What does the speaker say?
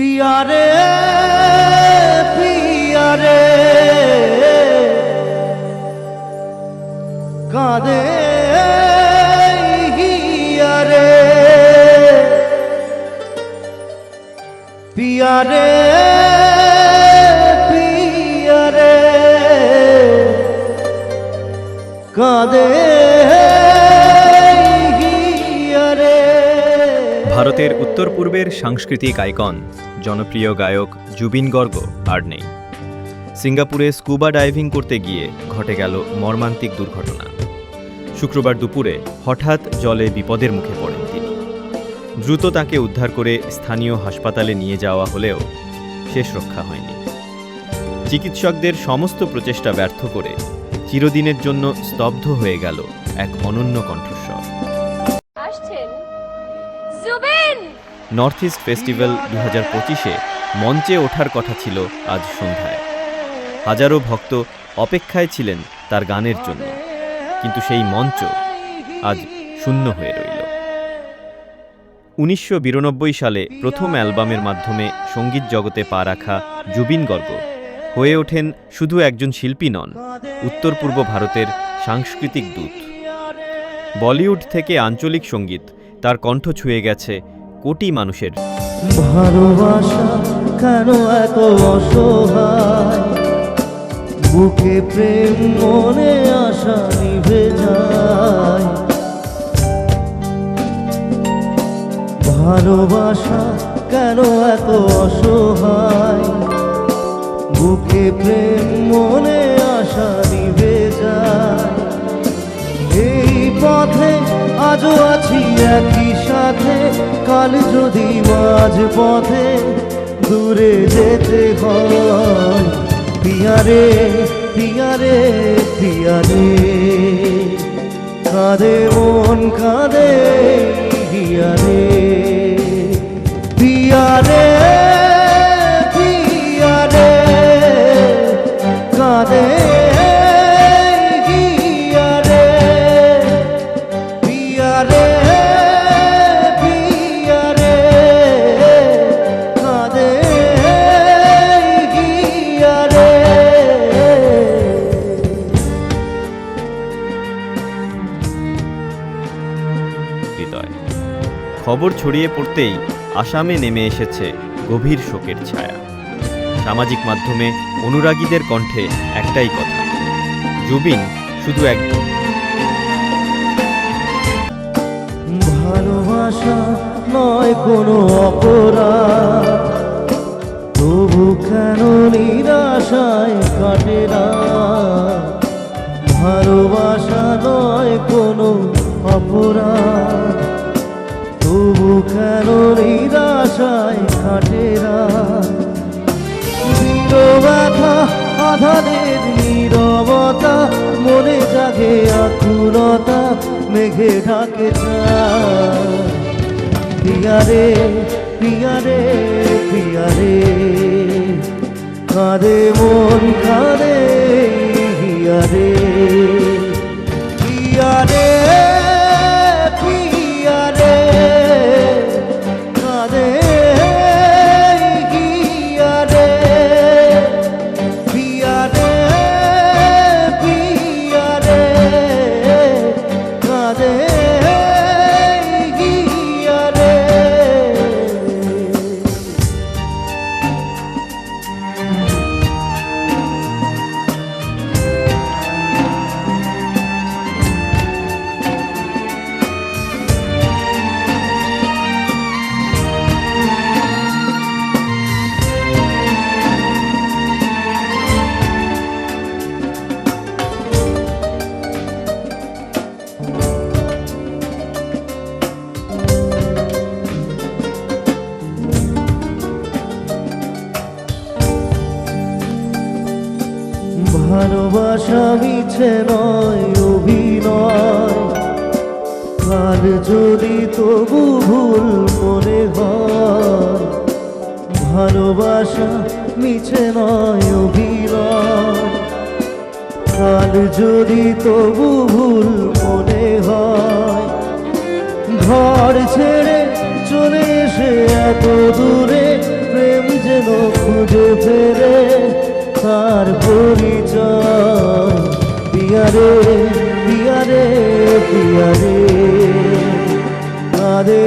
পিয়ারে পিয়ারে। কাঁদে হিয়ারে। পিয়ারে পিয়ারে। কাঁদে ভারতের উত্তর পূর্বের সাংস্কৃতিক আইকন, জনপ্রিয় গায়ক জুবিন গর্গ, আর নেই। সিঙ্গাপুরে স্কুবা ডাইভিং করতে গিয়ে ঘটে গেল মর্মান্তিক দুর্ঘটনা। শুক্রবার দুপুরে হঠাৎ জলে বিপদের মুখে পড়েন তিনি। দ্রুত তাকে উদ্ধার করে স্থানীয় হাসপাতালে নিয়ে যাওয়া হলেও শেষ রক্ষা হয়নি। চিকিৎসকদের সমস্ত প্রচেষ্টা ব্যর্থ করে চিরদিনের জন্য স্তব্ধ হয়ে গেল এক অনন্য কণ্ঠস্বর। আসছেন নর্থ ইস্ট ফেস্টিভ্যাল দু হাজার পঁচিশে মঞ্চে ওঠার কথা ছিল আজ সন্ধ্যায়। হাজারো ভক্ত অপেক্ষায় ছিলেন তার গানের জন্য, কিন্তু সেই মঞ্চ আজ শূন্য হয়ে রইল। উনিশশো বিরানব্বই সালে প্রথম অ্যালবামের মাধ্যমে সংগীত জগতে পা রাখা জুবিন গর্গ হয়ে ওঠেন শুধু একজন শিল্পী নন, উত্তর পূর্ব ভারতের সাংস্কৃতিক দূত। বলিউড থেকে আঞ্চলিক সংগীত তার কণ্ঠ ছুঁয়ে গেছে কোটি মানুষের। ভালোবাসা কেন এত অসহায়? বুকে প্রেম, মনে আশা নিভে যায়। ভালোবাসা কেন এত অসহায়? বুকে প্রেম, মনে আশা নিভে যায়। এই পথে আজও আছি একই সাথে। কাল যদি মাঝ পথে দূরে যেতে হয়, পিয়ারে পিয়ারে পিয়ারে। কাঁদে মন, কাঁদে পিয়ারে পিয়ারে পিয়ারে, কাঁদে খবর ছড়িয়ে পড়তেই আসামে নেমে এসেছে গভীর শোকের ছায়া। সামাজিক মাধ্যমে অনুরাগীদের কণ্ঠে একটাই কথা, জুবিন শুধু এক ভালোবাসা নয় কোনো অপরাধ, তবু কেন নিরাশায় কাটে না? ভালোবাসা নয় কোনো অপরাধ কেন নিরাশায় কাটে না ব্যথা আধারের নীরবতা, মনে জাগে আকুলতা, মেঘে ঢাকে। পিয়ারে পিয়ারে পিয়ারে কাঁদে মন, কাঁদে পিয়ারে ভালোবাসা মিছে নয়, অভিনয়। আর যদি তবু ভুল মনে হয়, ভালোবাসা মিছে নয়, অভিনয়। আর যদি তবু ভুল মনে হয়, ঘর ছেড়ে চলে এসে এত দূরে প্রেম যেন খুঁজে ফেরে, তার পরি রে পিয়া রে পিয়া রে আরে